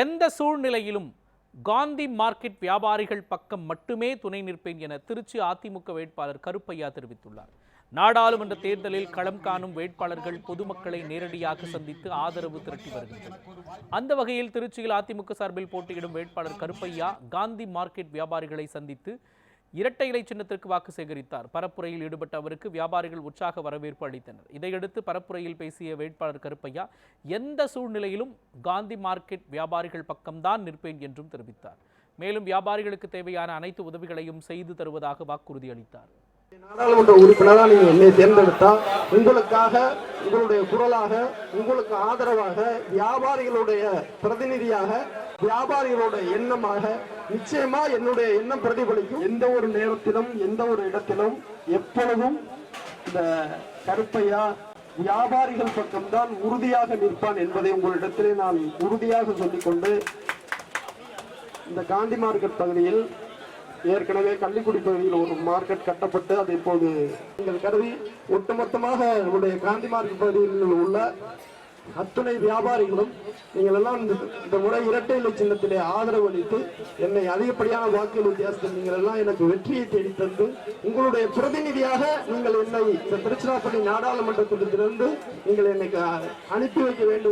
எந்த சூழ்நிலையிலும் காந்தி மார்க்கெட் வியாபாரிகள் பக்கம் மட்டுமே துணை நிற்பேன் என திருச்சி அதிமுக வேட்பாளர் கருப்பையா தெரிவித்துள்ளார். நாடாளுமன்ற தேர்தலில் களம் காணும் வேட்பாளர்கள் பொதுமக்களை நேரடியாக சந்தித்து ஆதரவு திரட்டி வருகின்றனர். அந்த வகையில் திருச்சியில் அதிமுக சார்பில் போட்டியிடும் வேட்பாளர் கருப்பையா காந்தி மார்க்கெட் வியாபாரிகளை சந்தித்து இரட்டை இலை சின்னத்திற்கு வாக்கு சேகரித்தார். பரப்புரையில் ஈடுபட்ட அவருக்கு வியாபாரிகள் உற்சாக வரவேற்பு அளித்தனர். இதையடுத்து பரப்புரையில் பேசிய வேட்பாளர் கருப்பையா எந்த சூழ்நிலையிலும் காந்தி மார்க்கெட் வியாபாரிகள் பக்கம்தான் நிற்பேன் என்றும் தெரிவித்தார். மேலும் வியாபாரிகளுக்கு தேவையான அனைத்து உதவிகளையும் செய்து தருவதாக வாக்குறுதி அளித்தார். நாடாளுமன்ற உறுப்பினராக நீங்கள் என்னை தேர்ந்தெடுத்தால் உங்களுக்காக உங்களுடைய குரலாக உங்களுக்கு ஆதரவாக வியாபாரிகளுடைய பிரதிநிதியாக வியாபாரிகளோட எண்ணமாக நிச்சயமா என்னுடைய எண்ணம் பிரதிபலிக்கும். எந்த ஒரு நேரத்திலும் எந்த ஒரு இடத்திலும் எப்பொழுதும் இந்த கருப்பையா வியாபாரிகள் பக்கம்தான் உறுதியாக நிற்பான் என்பதை உங்களிடத்திலே நான் உறுதியாக சொல்லிக்கொண்டு இந்த காந்தி மார்க்கெட் பகுதியில் ஏற்கனவே கள்ளிக்குடி பகுதியில் ஒரு மார்க்கெட் கட்டப்பட்டு அது இப்போது நீங்கள் கருதி ஒட்டுமொத்தமாக நம்முடைய காந்தி மார்க்கெட் பகுதியில் உள்ள அத்துணை வியாபாரிகளும் நீங்கள் எல்லாம் இந்த முறை இரட்டை இலை சின்னத்திலே ஆதரவு அளித்து என்னை அதிகப்படியான வாக்குகள் வித்தியாசத்தில் நீங்கள் எல்லாம் எனக்கு வெற்றியை தேடி உங்களுடைய பிரதிநிதியாக நீங்கள் என்னை இந்த திருச்சிராப்பள்ளி நாடாளுமன்றத்திலிருந்து நீங்கள் என்னை அனுப்பி வைக்க வேண்டும்